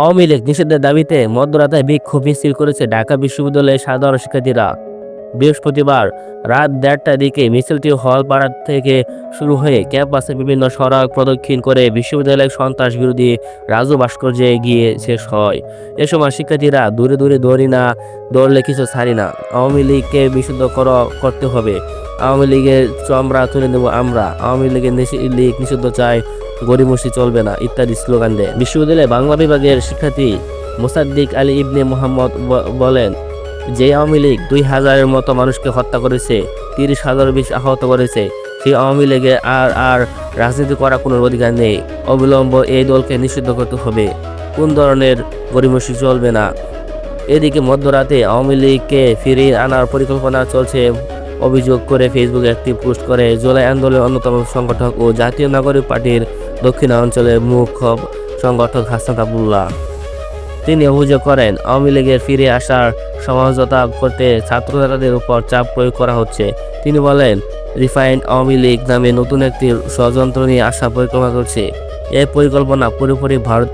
আওয়ামী লীগ নিষেধের দাবিতে মধ্যরাতে বিক্ষোভ মিছিল করেছে ঢাকা বিশ্ববিদ্যালয়ের সাধারণ শিক্ষার্থীরা। বৃহস্পতিবার রাত দেড়টার দিকে মিছিলটি হলপাড়া থেকে শুরু হয়ে ক্যাম্পাসে বিভিন্ন সড়ক প্রদক্ষিণ করে বিশ্ববিদ্যালয়ের সন্ত্রাস বিরোধী রাজু ভাস্কর্যে গিয়ে শেষ হয়। এ সময় শিক্ষার্থীরা দূরে দূরে দৌড়ি না দৌড়লে কিছু ছাড়ি না। আওয়ামী লীগকে বিশুদ্ধ কর, করতে হবে। আওয়ামী লীগের চমড়া তুলে নেব আমরা। আওয়ামী লীগের লীগ নিষিদ্ধ চাই গরিমসি চলবে না, ইত্যাদি স্লোগান দেয়। বিশ্ববিদ্যালয়ে বাংলা বিভাগের শিক্ষার্থী মোসাদ্দিক আলী ইবনে মোহাম্মদ বলেন যে আওয়ামী লীগ দুই হাজারের মতো মানুষকে হত্যা করেছে, তিরিশ হাজারের বেশি আহত করেছে, সেই আওয়ামী লীগে আর আর রাজনীতি করার কোনো অধিকার নেই। অবিলম্ব এই দলকে নিষিদ্ধ করতে হবে। কোন ধরনের গরিমসি চলবে না। এদিকে মধ্যরাতে আওয়ামী লীগকে ফিরিয়ে আনার পরিকল্পনা চলছে। অভিযোগ করে ফেসবুকে একটি পোস্ট করে, জুলাই আন্দোলনের অন্যতম সংগঠক ও জাতীয় নাগরিক পার্টির দক্ষিণাঞ্চলের মুখ্য সংগঠক হাসান আবুল্লাহ তিনি অভিযোগ করেন, আওয়ামী লীগের ফিরে আসার সমাজতা করতে ছাত্রছাত্রীদের উপর চাপ প্রয়োগ করা হচ্ছে। তিনি বলেন, রিফাইন্ড আওয়ামী লীগ নামে নতুন একটি ষড়যন্ত্র নিয়ে আসা পরিকল্পনা করছে। এই পরিকল্পনা পুরোপুরি ভারত